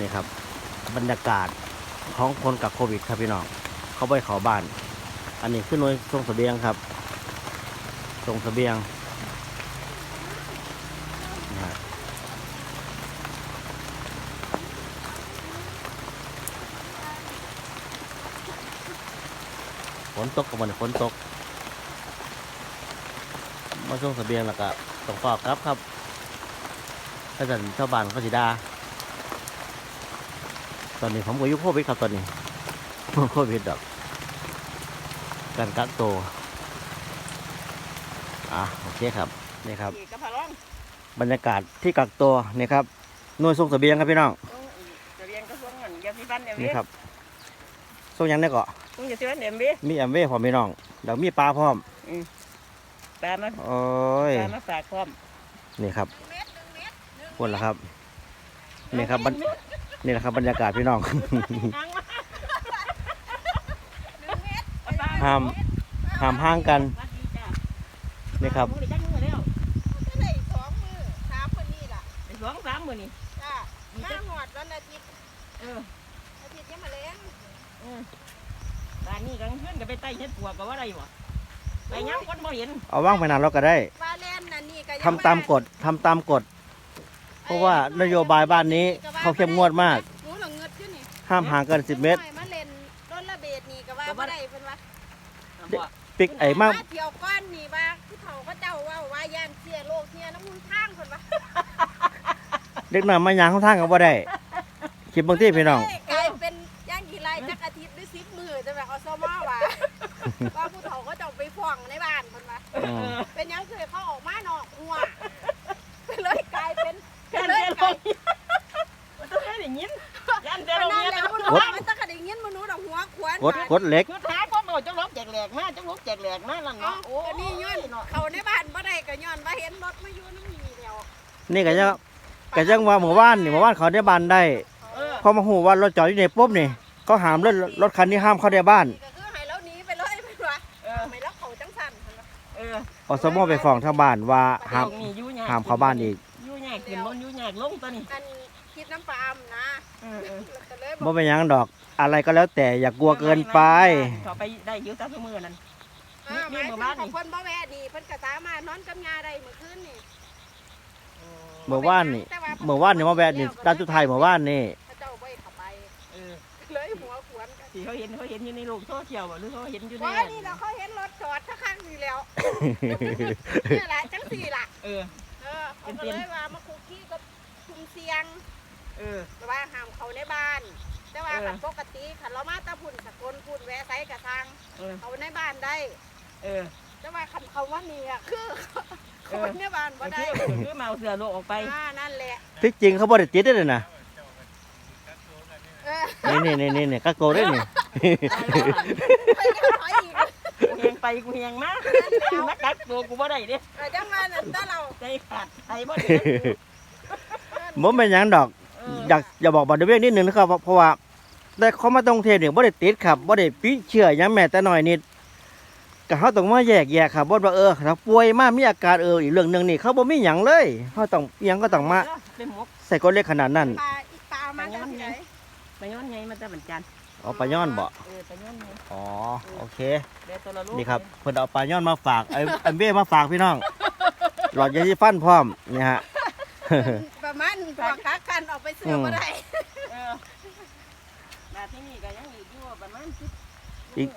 นี่ครับ บรรยากาศของคนกับโควิดครับพี่น้องเขาไปเขาบ้าน อันนี้ขึ้นหน่วยส่งเสบียงครับส่งเสบียงฝนตกกับมันฝนตก มาส่งเสบียงแล้วก็ต้องฝากครับครับถ้าจะชาวบ้านเขาสิดา ตอนนี้ผมก็อยุคโควิดครับตอนนี้โควิดดอกการกักตัวอะโอเคครับนี่ครับอีกกระเพาะร้องบรรยากาศที่กักตัวนี่ครับหน่วยส่งเสบียงครับพี่น้องต้องอีกจะเรียนก็ส่งเงินยาสีฟันเอ็มนี่วีครับส่งหยังได้เกาะต้องยาสีฟันเอ็มวี มีแอมเว่พร้อมพี่น้องเดี๋ยวมีปลาพร้อมตามมาโอ้ยตามมาฝากพร้อมนี่ครับพวนละครับนี่ครับบรร นี่แหละครับบรรยากาศพี่น้อง ห้ามห้ามห่างกันนี่ครับมือจักมือแล้วก็ได้สองมือสามคนนี้ล่ะไอ้สองสามมือนี่จ้าห้าหอดวันอาทิตย์เอออาทิตย์ยังมาเลี้ยงเออบ้านนี้กลางคืนก็ไปไต่เฮ็ดปวกก็ว่าได้บ่ไปยังคนบ่เห็นเอาว่างไปนานเราก็ได้ปลาแล่นนั่นนี่ก็ยังทำตามกฎทำตามกฎ เพราะว่านโยบายบ้านนี้เขาเข้มงวดมาก หนูหลงเงิดขึ้นนี่ห้ามห่างกัน10 เมตรมาเล่นรถระเบิดนี่ก็ว่าบ่ได้เพิ่นว่าบ่ปิกไอ้มากมาเที่ยวก้อนนี่ว่าผู้เฒ่าเขาเจ้าว่าว่าย่านเสียโลกเสียน้ำมูลทางเพิ่นว่าเด็กหน่อยมายางข้างทางก็บ่ได้คิดบางที่พี่น้อง กลายเป็นย่างกี่ไรจักอาทิตย์หรือ10มื้อจะแบบเอาซอมอว่าว่าผู้เฒ่าเขาเจ้าไปฟ้องในบ้านเพิ่นว่าอืมเป็นหยังคือ ต้องให้ได้ยินยันเดเป็นลงนั่นเนี่ยแหละคุณว่ามันตะกระดิ่งเงี้ยมนุษย์เอาหัวขวานกดกดเหล็กคือท้าก็มาจังลบแจกแหลกมาจังลบแจกแหลกมานั่นเนาะเนาะโอ้นี่ย้อนเขาในบ้านบ่ได้ก็ย้อนว่าเห็นรถมาอยู่น้ำมีเดียวนี่ก็จะก็จังว่าหมู่บ้านนี่หมู่บ้านเขาได้บ้านได้เออพอมาหูว่ารถจอดอยู่ในปุ๊บนี่เขาหามรถรถคันนี้ห้ามเข้าในบ้านนี่ก็คือให้แล้วหนีไปเลยเป็นว่าเออไม่แล้วเขาจังสั่นเพิ่นว่าเอออสมไปฟ้องทางบ้านว่าห้ามนี่ยู่ยากห้ามเข้าบ้านอีก ยู่ยากขึ้นลงยู่ยากลงตัวนี้อันคิดน้ำปลาล์มนะเออเออแล้วก็เลยบ่เป็นหยังดอก อะไรก็แล้วแต่อย่ากลัวเกินไปเขาไปได้อยื้อตาทุกมือนั่น อ่าหนี่มายหมู่ถึงบ้านนี่ ของคนบ่แวะนี่เพิ่นก็สามารถนอนกับยาได้เมื่อคืนนี่เมื่อวานนี่เมื่อวานนี่มาแวะนี่ด้านสุดท้ายเมื่อวานนี่พระเจ้าบ่ให้เข้าไป เออเลยหัวขวนกันที่เขาเห็นเขาเห็นอยู่ในโลกโซเชียลหรือเขาเห็นอยู่ในว่านี่เราเขาเห็นรถจอดข้างๆนี่แล้วนี่แหละจังสี่ล่ะเออ เออเขาก็เลยว่ามาคุกกี้กับคุมเสียงเออแต่ว่าห้ามเขาในบ้าน แต่ว่าเออคันปกติคันเรามาตะพุ่นสกลพุ่นแวะไซกระทางเออเขาในบ้านได้ เออ แต่ว่าคันเขาว่านี่อะคือเอเขาอในบ้านบ่ก็ได้คือคือเมาเสือโลกออกไปอ่านั่นแหละที่จริงเขาบ่ได้ติดได้เลยนะเออนี่นี่นี่นี่กักโกได้นี่ ไปเดี๋ยวถอยอีกกูเฮียงไปกูเฮียงมานักกักตัวกูบ่ได้เด้เออจังว่านั่นถ้าเราใจขาดใจบ่ได้บ่เป็นหยังดอกเอออยากอยากบอกบอดเวกนิดนึงนะครับเพราะเพราะว่า แต่เขามาตรงเทพเนี่ยบ่ได้ติดครับบ่ได้ปิเชื่อหยังแม้แต่น้อยนิดก็เขาต้องมาแยกแยะครับบ่ว่าเออถ้าป่วยมามีอาการเอออีกเรื่องหนึงนี่เขาบ่มีหยังเลยเขาต้องอิหยังก็ต้องมาเป็นหมกใส่ก้นเล็กขนาดนั้นปลาอีกปลามาจากที่ไหน ไปย้อนไงมันจะเหมือนกัน เอาปลาย่อนบ่เออไปย้อนไงอ๋อโอเค เดี๋ยวตัวละลูกนี่ครับเพิ่นเอาปลาย่อนมาฝากไอ้ไอ้เบ้มาฝากพี่น้อง หลอดยาสีฟันพร้อมนี่ฮะ ประมาณพวกคักกันออกไปเสือบ่ได้เออนาที่นี่ก็ยังอีกอยู่ประมาณสิบอีก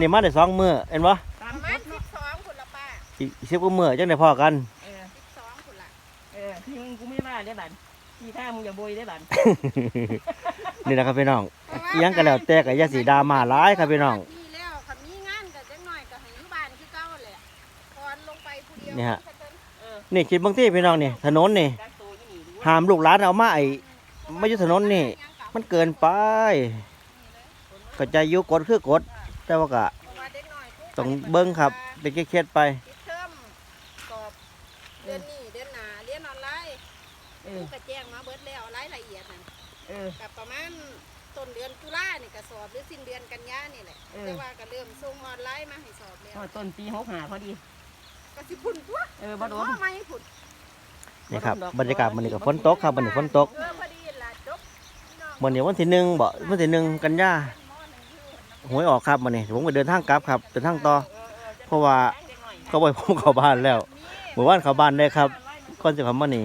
นี่มาได้สองมื้อเห็นบ่ตาปมระกมาณฎสิเนาะบสองคุณละป้าอีกสิบกว่ามื้อจังได้พอกัน เออสิบสองคุณละเออที่มึงกูไม่ว่าได้บันที่ท่ามึงอย่าโบยได้บันนี่นะครับพี่น้อง อิหยังก็แล้วแต่ก็อย่าสีดราม่าหลายครับพี่น้อง มีแล้วคันมีงานก็จังหน่อยก็ให้อยู่บ้านคือเก่าแหละตอนลงไปผู้เดียวนี่ฮะ เออนี่คิดบางที่พี่น้องนี่ถนนนี่กักตัวยี่หนีดูห้ามลูกหลานเอามาไอ้ไม่อยู่ถนนนี่ มันเกินไป ก็ใจอยุกดคือกด แต่ว่าก็ต้องเบิ้งครับเป็นเครียดๆไป ปิดเทอมสอบเดือนนี้เดือนหน้าเรียนออนไลน์เอครูอก็แจ้งมาเบิดแล้วรายละเอียดนั่นเออกับประมาณ ต้นเดือนตุลานี่ก็สอบหรือสิ้นเดือนกันยานี่แหละเออ แต่ว่าก็เริ่มส่งออนไลน์มาให้สอบแล้วพอต้นปีหกหาพอดี ก็สิพุ่นตัวเออบ่โดน ไม่พุ่นนี่ครับบรรยากาศมันนี่ก็ฝนตกครับมันนี่ฝนตกเออพอดีล่ะจบพี่น้องมื่อนี้วันที่หนึ่งบ่วันที่หนึ่งกันยาหวยออกครับมื่อนี้ผมก็เดินทางกลับครับเดินทางต่อ เพราะว่าเขาบ่อยผมเข้าบ้านแล้วเมื่อวานเข้าบ้านได้ครับก่อนจะเข้ามานี่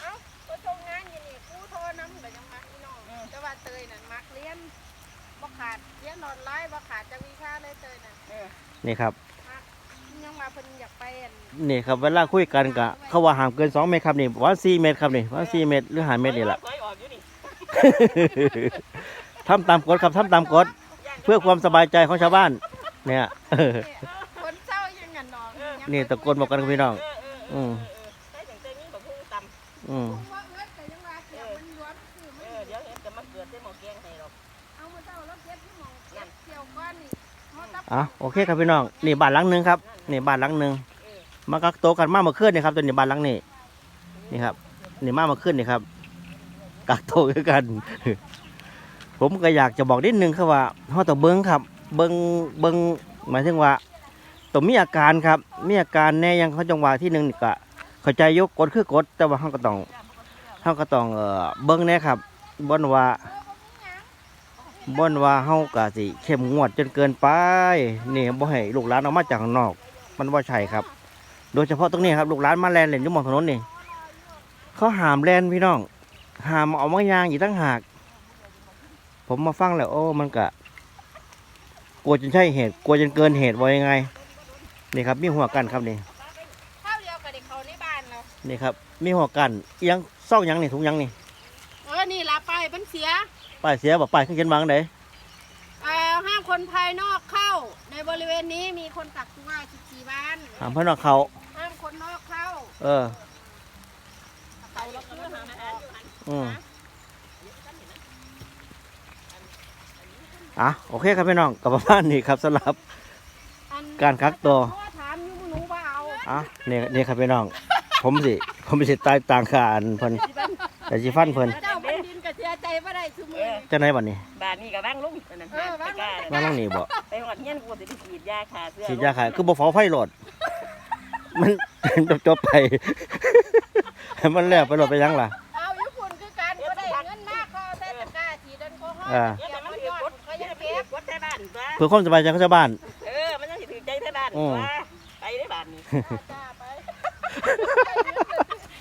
เอ้าก็ทำงานอยู่นี่กูโทรน้ำก็ยังมักอีน้องแต่ว่า เตยนั่นมักเรียนบ่ขาดเรียนออนไลน์บ่ขาดจักวิชาเลยเตยนั่นนี่ครับยังมาเพิ่นอยากไปอั่นนี่ครับเวลาคุยกันกะเขาว่าห้ามเกิน2เมตรครับนี่วัน4เมตรครับนี่วัน4เมตรหรือ5เมตรนี่แหละ ถอยออกอยู่นี่ทำตามกฎครับทำตามกฎเพื่อความสบายใจของชาวบ้าน เนี่ยคนเศร้ายังงั้นน้องนี่ตะโกนบอกกันครับพี่น้อง เออเออเอออืมใช้ถึงเจนี้แบบพุ่งต่ำอืม อะโอเคครับพี่น้องนี่บ้านหลังหนึ่งครับนี่บ้านหลังหนึ่งมากักโตกันมาเมื่อคืนนี่ครับตัวนี้บ้านหลังนี้นี่ครับนี่มาเมื่อคืนนี่ครับ กักโตกัน ผมก็อยากจะบอกนิดนึงครับว่าเฮาต้อเบิ้งครับ เบิ้งเบิ้งหมายถึงว่าต้องมีอาการครับ มีอาการแน่ยังเขาจังหวะที่หนึ่งนี่ก็เข้าใจยกกดคือกด แต่ว่าเฮาก็ต้องเฮาก็ต้องเออเบิ้งแน่ครับบนว่า บ่นว่าเฮากะสิเข้มงวดจนเกินไปนี่บ่ให้ลูกหลานออกมาจากข้างนอก มันบ่ใช่ครับ โดยเฉพาะตรงนี้ครับลูกหลานมาแลนเล่นอยู่หมองถนนนี่เขาห้ามแลนพี่น้องห้ามเอามายางอีกตั้งหาก ผมมาฟังแล้วโอ้มันกะกลัวจนใช่เหตุกลัวจนเกินเหตุว่ายังไงนี่ครับมีหัวกันครับนี่ข้าวเดียวกับเด็กเขาในบ้านเรานี่ครับมีหัวกันอิหยังเศร้าหยังนี่ถุงหยังนี่เออนี่ละไปมันเสีย ป้ายเสียบ่ป้ายขึ้นเขียนวางไหนเอ่อห้ามคนภายนอกเข้า ในบริเวณนี้มีคนกักตัว14วันห้ามเพื่อนออกเขาห้ามคนนอกเข้าเออ เขาแล้วคือห้ามออกอืมอะโอเคครับพี่น้องกับประมาณนี้ครับสำหรับ อันการกักตัว เพราะว่าถามอยู่หนูว่าเอาอะนี่นี่ครับพี่น้อง ผมสิ ผมสิตายต่างขานเพิ่นแต่สิฟันเพิ่น เจ้า บ่ได้ซุมือนี่จังไดบัดนี้บ้านนี้ก็ว่างลุงอันนั้นเออว่างลุงไปกล้ามาลังนี้บ่ไปหอดเงี้ยนกูสิไปฉีดยาขาเสื้อฉีดยาขายคือบ่เฝ้าไฟโหลดมันจบจบๆไปให้มันแล้วไปโหลดไปยังล่ะ เอาญี่ปุ่นคือกันก็ได้เงินมากเขาเอาแต่ตะกร้าฉีดแอลกอฮอล์อ่า เก็เดี๋ยวบมันมันถืยออดกดก็เดี๋ยัยวงมันถืเก็อบกดใส่บ้านตัวเพื่อความสบายใจของชาวบ้าน เออมันต้องสิถือใจใส่บ้านอืตัวมไปได้บ้านนี้ จ้าไป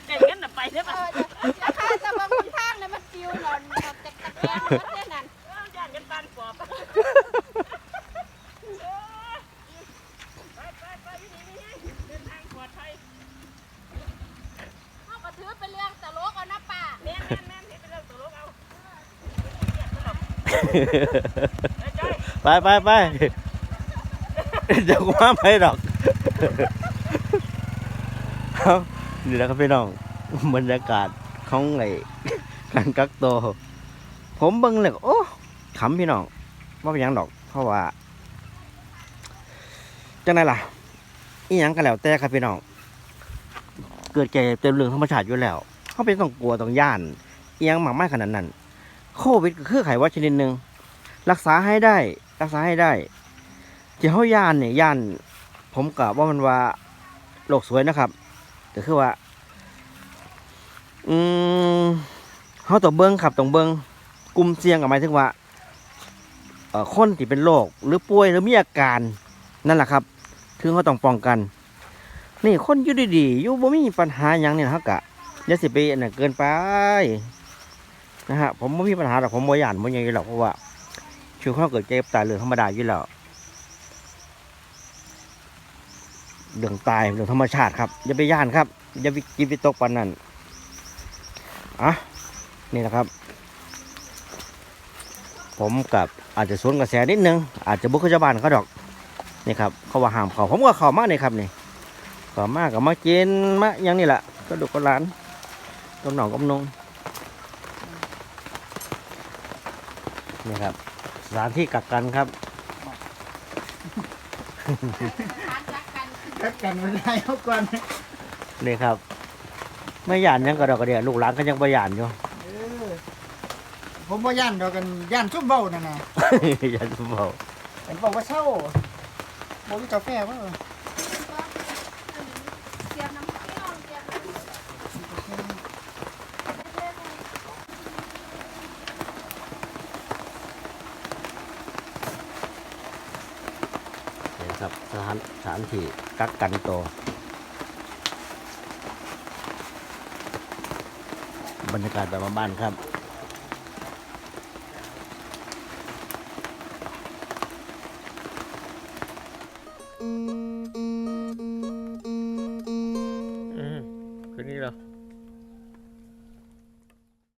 ใจเงี้ยน่ะไปได้ เอ บ้าน อจะข้าจะบางทางเนี่ยมันปิวหล่นออกจากตะ แกรงมันแค่นั้นย่านกันปานปอบไปไปไปอยู่นี่นี่เดินทางปลอดภัยเขาก็ถือเป็นเรื่องตลกเอานะป้าแม่นแม่นแม่นเฮ็ดเป็นเรื่องตลกเอาไปจ้อยไปไปไปเดี๋ยวกูมาไปดอกเอานี่แหละครับพี่น้องบรรยากาศของไอ้การกักตัว ผมเบิ่งเลยโอ้ขำพี่น้องว่าเป็นหยังดอก เพราะว่าจังไดล่ะอีหยังก็แล้วแต่ครับพี่น้องเกิดแก่เต็มเรื่องธรรมชาติอยู่แล้วเขาเป็นต้องกลัวต้องย่านอีหยังมากมายขนาดนั้นโควิดก็คือไขหวัดชนิดหนึ่งรักษาให้ได้ รักษาให้ได้ที่เขาย่านเนี่ยย่าน ผมกะว่ามันว่าโลกสวยนะครับก็คือว่า อืมเขาต้องเบิ้งครับต้องเบิ้ง กลุ่มเสี่ยงกับหมายถึงว่าคนที่เป็นโรคหรือป่วยหรือมีอาการนั่นแหละครับถึงเขาต้องป้องกัน นี่คนอยู่ดีๆอยู่บ่มีปัญหาอย่างนี้นะครับกะย่าสิไปอันนั้นเกินไปนะฮะผมไม่มีปัญหาหรอกผมบ่ยานบ่ยังอยู่หรอกเพราะว่าชีวิตเขาเกิดเจ็บตายเรื่องธรรมดาอยู่แล้วเรื่องตายเรื่องธรรมชาติครับอย่าไปย่านครับอย่าไปกินไปตกปานนั้นอะนี่นะครับ ผมกับอาจจะสวนกระแสนิดนึง อาจจะบุกเข้าชาวบ้านเขาดอกนี่ครับเขาว่าห้ามเขาผมก็เข้ามานี่ครับนี่เข้ามากับมากินมาอย่างนี้แหละก็ดูกก็ร้านกำหนองกำนงนี่ครับสถานที่กักกันครับรักกันรักกันไม่ได้เอาก่อนนี่ครับไม่หยานหยังกระดอกกระเดียลูกหลานก็ยังประหยานอยู่เออ ผมว่าย่านเดียวกันย่านชุ่มเบ้านั่นน่ะย่าจะบอกเป็นบอกว่าเศร้าบ่มีกาแฟบ่เสห็นครับสถานสถานที่กักกันตัวบรรยากาศแบบบ้านครับ